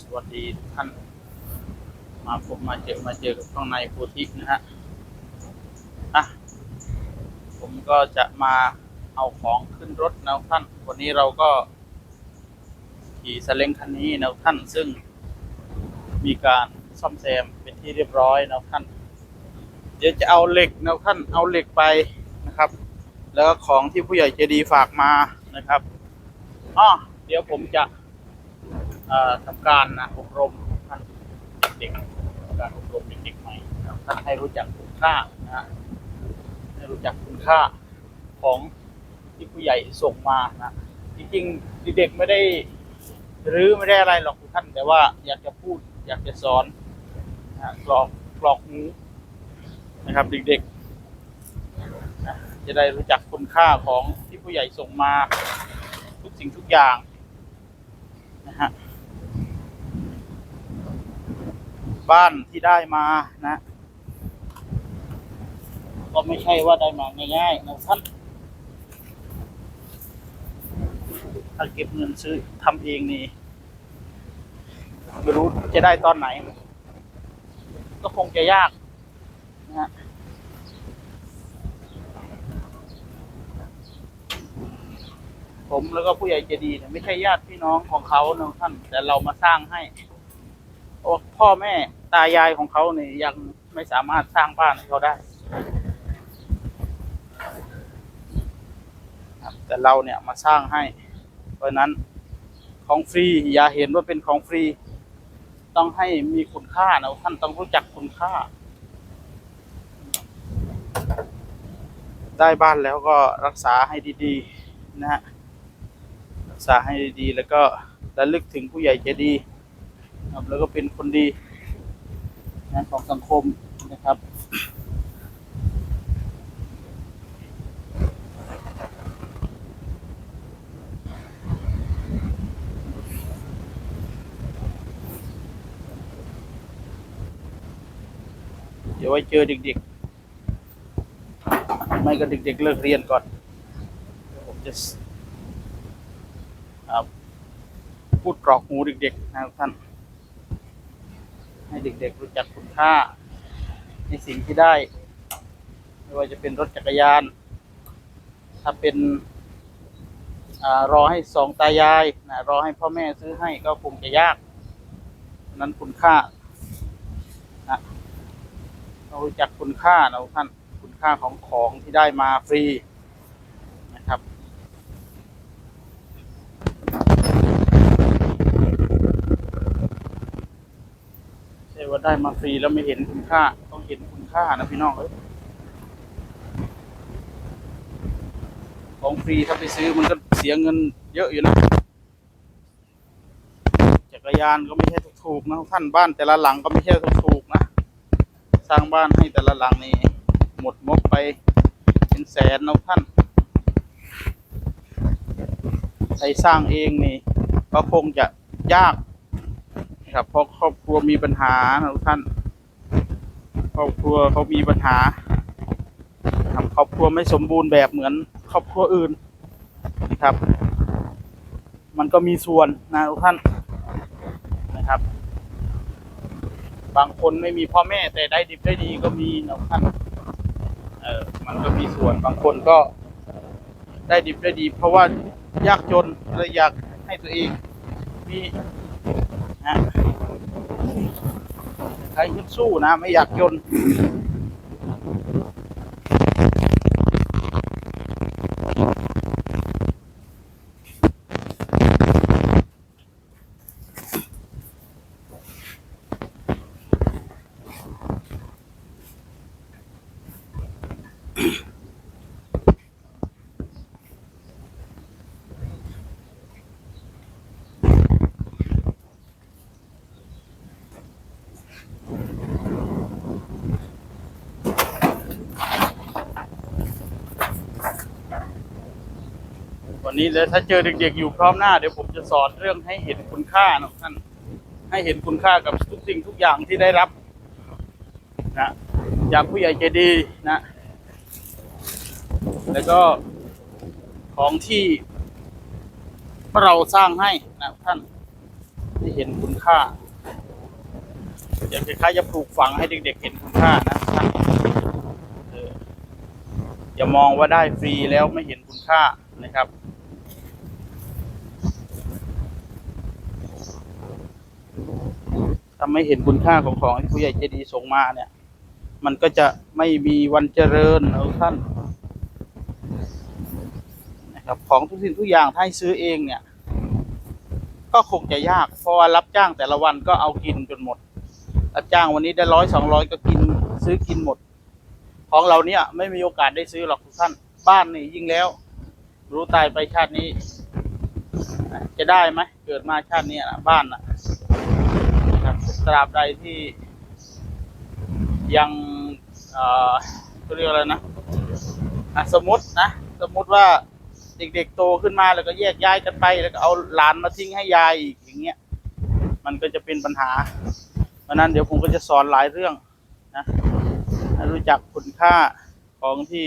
สวัสดีทุกท่าน มาพบมาเจอมาเจอกับข้างในโพธินะฮะอะผมก็จะมาเอาของขึ้นรถนะท่าน วันนี้เราก็ขี่สเล้งคันนี้นะท่านซึ่งมีการซ่อมแซมเป็นที่เรียบร้อยนะท่าน เดี๋ยวจะเอาเหล็กนะท่านเอาเหล็กไปนะครับ แล้วก็ของที่ผู้ใหญ่ใจดีฝากมานะครับอ๋อเดี๋ยวผมจะ ทำการนะอบรมท่านเด็กๆการอบรมเด็กๆใหม่ท่านให้รู้จักคุณค่านะให้รู้จักคุณค่าของที่ผู้ใหญ่ส่งมานะจริงๆเด็กไม่ได้หรือไม่ได้อะไรหรอกทุกท่านแต่ว่าอยากจะพูดอยากจะสอนนะกรอกกรอกหูนะครับเด็กๆนะจะได้รู้จักคุณค่าของที่ผู้ใหญ่ส่งมา ทุกสิ่งทุกอย่างนะฮะ บ้านที่ได้มานะ ก็ไม่ใช่ว่าได้มาง่ายๆนะท่านถ้าเก็บเงินซื้อทำเองนี่ไม่รู้จะได้ตอนไหน ก็คงจะยากนะฮะผมแล้วก็ผู้ใหญ่ใจดีเนี่ยไม่ใช่ญาติพี่น้องของเขานะท่าน แต่เรามาสร้างให้ พ่อแม่ตายายของเขาเนี่ยยังไม่สามารถสร้างบ้านให้เขาได้แต่เราเนี่ยมาสร้างให้ เพราะฉะนั้นของฟรีอย่าเห็นว่าเป็นของฟรี ต้องให้มีคุณค่านะท่านต้องรู้จักคุณค่า ได้บ้านแล้วก็รักษาให้ดีๆ นะฮะรักษาให้ดีๆ แล้วก็ระลึกถึงผู้ใหญ่ใจดี ครับ แล้วก็เป็นคนดีนะของสังคมนะครับเดี๋ยวไว้เจอเด็กๆ ไม่ก็เด็กๆเลิกเรียนก่อน ผมจะพูดกรอกหูเด็กๆนะครับท่าน ให้เด็กๆรู้จักคุณค่า ในสิ่งที่ได้ ไม่ว่าจะเป็นรถจักรยาน ถ้าเป็นอรอให้สองตายายนะรอให้พ่อแม่ซื้อให้ก็คงจะยากนั้นคุณค่านะเรารู้จักคุณค่านะท่านคุณค่าของของที่ได้มาฟรีนะครับ ใช่ว่า ได้มาฟรีแล้วไม่เห็นคุณค่า ต้องเห็นคุณค่านะพี่น้องเอ้ยของฟรีถ้าไปซื้อมันก็เสียเงินเยอะอยู่นะจักรยานก็ไม่ใช่ถูกๆนะท่านบ้านแต่ละหลังก็ไม่ใช่ถูกๆนะ สร้างบ้านให้แต่ละหลังนี่หมดงบไปเป็นแสนนะท่านใครสร้างเองนี่ก็คงจะยาก ครับเพราะครอบครัวมีปัญหานะทุกท่าน ครอบครัวเขามีปัญหาครับครอบครัวไม่สมบูรณ์แบบเหมือนครอบครัวอื่นนะครับ มันก็มีส่วนนะทุกท่านนะครับ บางคนไม่มีพ่อแม่แต่ได้ดิบได้ดีก็มีนะทุกท่านเออมันก็มีส่วนบางคนก็ได้ดิบได้ดี เพราะว่ายากจนเลยอยากให้ตัวเองมี นะใครขึ้นสู้นะ ไม่อยากจน วันนี้เลยถ้าเจอเด็กๆอยู่พร้อมหน้าเดี๋ยวผมจะสอนเรื่องให้เห็นคุณค่านะท่าน ให้เห็นคุณค่ากับทุกสิ่งทุกอย่างที่ได้รับนะจากผู้ใหญ่ใจดีนะ แล้วก็ของที่เราสร้างให้นะท่านให้เห็นคุณค่าอย่างคล้ายๆจะปลูกฝังให้เด็ก ๆ เห็นคุณค่านะท่านอย่ามองว่าได้ฟรีแล้วไม่เห็นคุณค่านะครับ ถ้าไม่เห็นคุณค่าของของที่ผู้ใหญ่ใจดีส่งมาเนี่ย มันก็จะไม่มีวันเจริญเอาท่านนะครับของทุกสิ่งทุกอย่างถ้าให้ซื้อเองเนี่ย ก็คงจะยากเพราะว่ารับจ้างแต่ละวันก็เอากินจนหมด รับจ้างวันนี้ได้ร้อยสองร้อยก็กินซื้อกินหมด ของเราเนี่ยไม่มีโอกาสได้ซื้อหรอกทุกท่าน บ้านนี่ยิ่งแล้ว รู้ตายไปชาตินี้ จะได้ไหมเกิดมาชาตินี้นะบ้านนะ ตราบใดที่ยังเอ่อเขาเรียกอะไรนะอะสมมตินะสมมติว่าเด็กๆโตขึ้นมาแล้วก็แยกย้ายกันไป แล้วก็เอาหลานมาทิ้งให้ยายอีกอย่างเงี้ยมันก็จะเป็นปัญหา เพราะนั้นเดี๋ยวผมก็จะสอนหลายเรื่องนะรู้จักคุณค่าของที่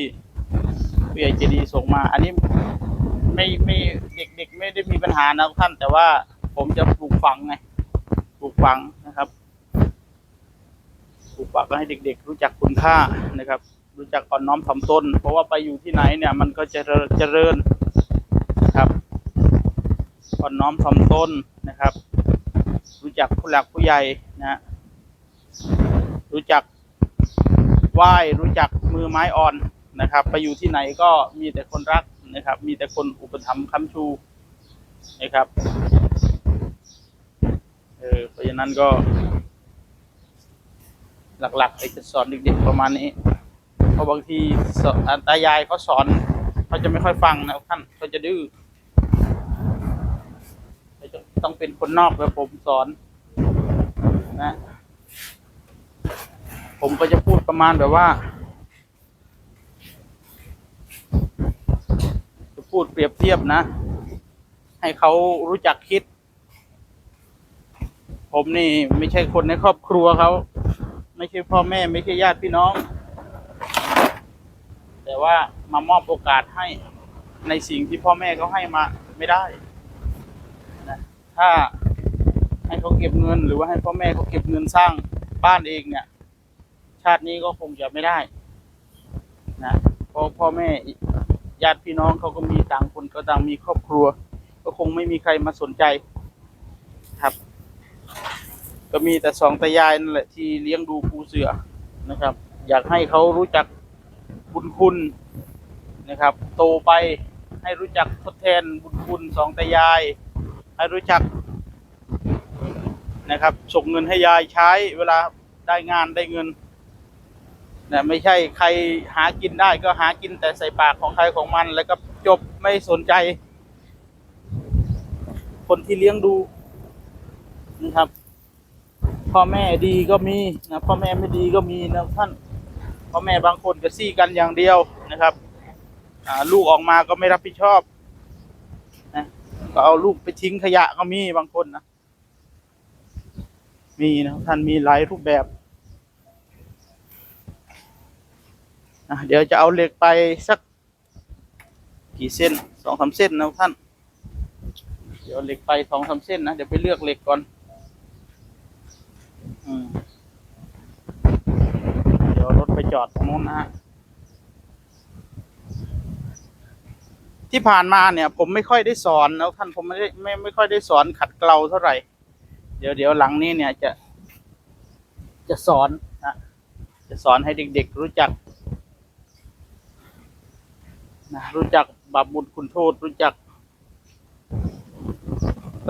ผู้ใหญ่จดีส่งมา อันนี้ไม่ไม่เด็กๆไม่ได้มีปัญหานะท่านแต่ว่าผมจะปลูกฝังไง ปลูกฝังนะครับปลูกฝังให้เด็ก ๆ รู้จักคุณค่านะครับ รู้จักอ่อนน้อมถ่อมตน เพราะว่าไปอยู่ที่ไหนเนี่ยมันก็จะเจริญนะครับอ่อนน้อมถ่อมตนนะครับ รู้จักผู้หลักผู้ใหญ่นะฮะรู้จักไหว้รู้จักมือไม้อ่อนนะครับ ไปอยู่ที่ไหนก็มีแต่คนรักนะครับ มีแต่คนอุปถัมภ์ค้ำชูนะครับ เออเพราะฉะนั้นก็ หลักๆไอ้จะสอนเด็กๆประมาณนี้เพราะบางทีตายายเขาสอนเขาจะไม่ค่อยฟังนะท่านเขาจะดื้อต้องเป็นคนนอกแบบผมสอนนะ ผมก็จะพูดประมาณแบบว่าจะพูดเปรียบเทียบนะ ให้เขารู้จักคิด ผมนี่ไม่ใช่คนในครอบครัวเขา ไม่ใช่พ่อแม่ ไม่ใช่ญาติพี่น้อง แต่ว่ามามอบโอกาสให้ในสิ่งที่พ่อแม่เขาให้มาไม่ได้นะถ้าให้เขาเก็บเงิน หรือว่าให้พ่อแม่เขาเก็บเงินสร้างบ้านเองเนี่ย ชาตินี้ก็คงจะไม่ได้นะเพราะพ่อแม่ญาติพี่น้องเขาก็มีต่างคนก็ต่างมีครอบครัว ก็คงไม่มีใครมาสนใจ ก็มีแต่สองตายายนั่นแหละที่เลี้ยงดูปูเสือนะครับ อยากให้เขารู้จักบุญคุณนะครับ โตไปให้รู้จักทดแทนบุญคุณสองตายาย ให้รู้จักนะครับส่งเงินให้ยายใช้เวลาได้งานได้เงินนะไม่ใช่ใครหากินได้ก็หากินแต่ใส่ปากของใครของมัน แล้วก็จบไม่สนใจ คนที่เลี้ยงดูนะครับ พ่อแม่ดีก็มีนะพ่อแม่ไม่ดีก็มีนะท่านพ่อแม่บางคนก็ซี่กันอย่างเดียวนะครับลูกออกมาก็ไม่รับผิดชอบนะก็เอาลูกไปทิ้งขยะก็มีบางคนนะมีนะท่านมีหลายรูปแบบอะเดี๋ยวจะเอาเหล็กไปสักกี่เส้นสองสามเส้นนะท่าน เดี๋ยวเหล็กไปสองสามเส้นนะเดี๋ยวไปเลือกเหล็กก่อน อืมเดี๋ยวรถไปจ อดตรงนู้นนะฮะที่ผ่านมาเนี่ย ผมไม่ค่อยได้สอนแล้วท่านผมไม่ได้ไม่ไม่ค่อยได้สอนขัดเกลาเท่าไหร่ เดี๋ยวเดี๋ยวหลังนี้เนี่ยจะ จะสอนนะจะสอนให้เด็ก ๆ รู้จักนะรู้จักบาปบุญคุณโทษรู้จัก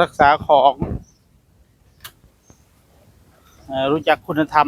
รักษาของรู้จักคุณธรรม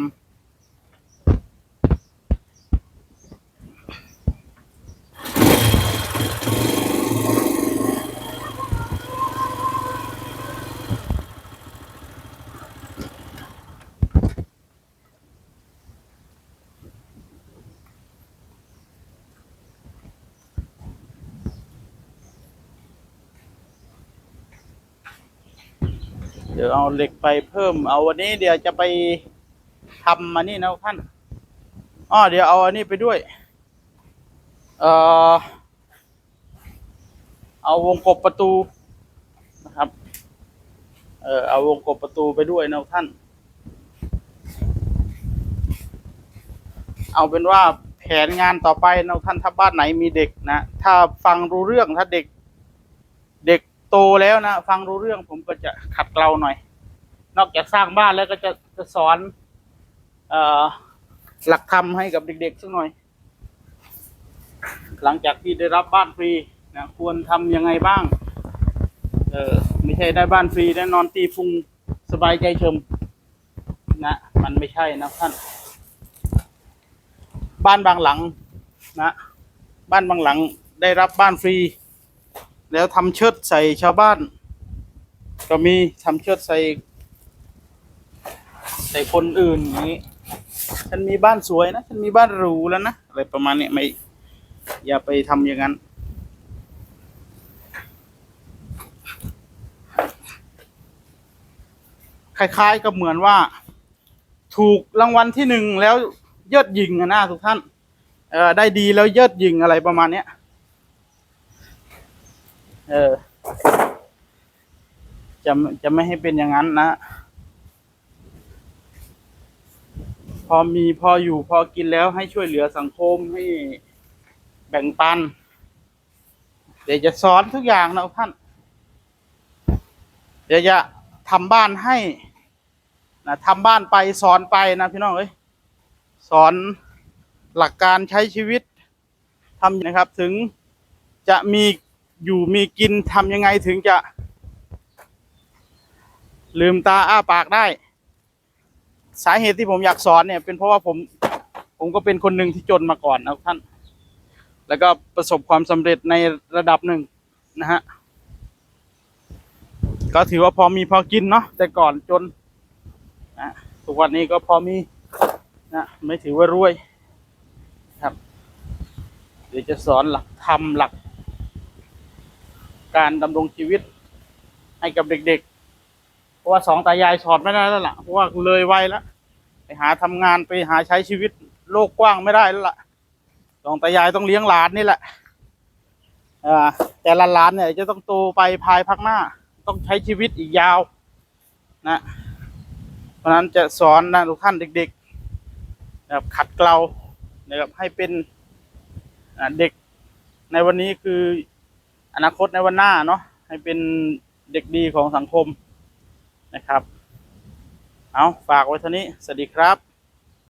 ดี๋ยวเอาเหล็กไปเพิ่ม เอาวันนี้เดี๋ยวจะไปทำมานี่นะท่านอ้อเดี๋ยวเอาอันนี้ไปด้วย เอ่อ เอาวงกบประตูนะครับ เออเอาวงกบประตูไปด้วยนะท่าน เอาเป็นว่าแผนงานต่อไปนะท่านถ้าบ้านไหนมีเด็กนะ ถ้าฟังรู้เรื่องถ้าเด็ก เด็ก โตแล้วนะฟังรู้เรื่องผมก็จะขัดเกลาหน่อย นอกจากสร้างบ้านแล้วก็จะจะสอนอหลักธรรมให้กับเด็กๆสักหน่อย หลังจากที่ได้รับบ้านฟรีนะควรทำยังไงบ้าง เออไม่ใช่ได้บ้านฟรีแล้วนอนตีฟุงสบายใจเฉมนะมันไม่ใช่นะท่าน บ้านบางหลังนะ บ้านบางหลังได้รับบ้านฟรี แล้วทำเชิดใส่ชาวบ้าน ก็มีทำเชิดใส่ ใส่คนอื่นอย่างนี้ ฉันมีบ้านสวยนะ ฉันมีบ้านหรูแล้วนะ อะไรประมาณนี้ไม่ อย่าไปทำอย่างนั้น คล้ายๆกับเหมือนว่า ถูกรางวัลที่หนึ่งแล้วยิดยิงอะนะทุกท่านได้ดีแล้วยิดยิงอะไรประมาณเนี้ย เออ จะจะไม่ให้เป็นอย่างนั้นนะ พอมีพออยู่พอกินแล้วให้ช่วยเหลือสังคมให้แบ่งปัน เดี๋ยวจะสอนทุกอย่างนะท่าน เดี๋ยวจะทำบ้านให้นะทำบ้านไปสอนไปนะพี่น้องเอ้ยสอนหลักการใช้ชีวิตทำนะครับ ถึงจะมี อยู่มีกินทำยังไงถึงจะ ลืมตาอ้าปากได้ สาเหตุที่ผมอยากสอนเนี่ย เป็นเพราะว่าผมผมก็เป็นคนหนึ่งที่จนมาก่อนนะท่าน แล้วก็ประสบความสำเร็จในระดับหนึ่งนะฮะ ก็ถือว่าพอมีพอกินเนาะแต่ก่อนจนนะทุกวันนี้ก็พอมีนะไม่ถือว่ารวยครับ เดี๋ยวจะสอนหลักธรรมหลัก การดำรงชีวิตให้กับเด็กๆ เพราะว่าสองตายายสอนไม่ได้แล้วล่ะ เพราะว่าเลยวัยแล้วไปหาทำงานไปหาใช้ชีวิตโลกกว้างไม่ได้แล้วล่ะสองตายายต้องเลี้ยงหลานนี่แหละอ่าแต่ละหลานเนี่ยจะต้องโตไปภายภาคหน้า ต้องใช้ชีวิตอีกยาวนะ เพราะนั้นจะสอนนะทุกท่านเด็กๆนะครับขัดเกลานะครับให้เป็นเด็กในวันนี้คือ นาคตในวันหน้าเนาะให้เป็นเด็กดีของสังคมนะครับ เอาฝากไว้เท่านี้ สวัสดีครับ